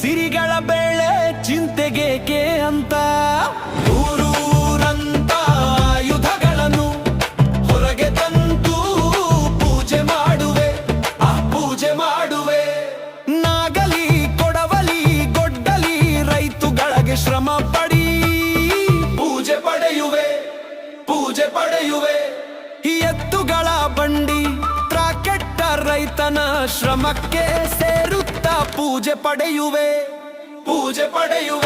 ಸಿರಿಗಳ ಬೇಳೆ ಚಿಂತೆಗೇಕೆ ಅಂತ? ಊರೂರಂತ ಆಯುಧಗಳನ್ನು ಹೊರಗೆ ತಂದು ಪೂಜೆ ಮಾಡುವೆ, ಆ ಪೂಜೆ ಮಾಡುವೆ. ನಾಗಲಿ, ಕೊಡವಲಿ, ಗೊಡ್ಡಲಿ, ರೈತುಗಳಿಗೆ ಶ್ರಮ ಪಡಿ. ಪೂಜೆ ಪಡೆಯುವೆ ಪೂಜೆ ಪಡೆಯುವೆ. ಎತ್ತುಗಳ ತ್ರಾಕೆಟ್ಟ ರೈತನ ಶ್ರಮಕ್ಕೆ ಸೇರುತ್ತಾ ಪೂಜೆ ಪಡೆಯುವೆ. ಪೂಜೆ ಪಡೆಯುವೆ.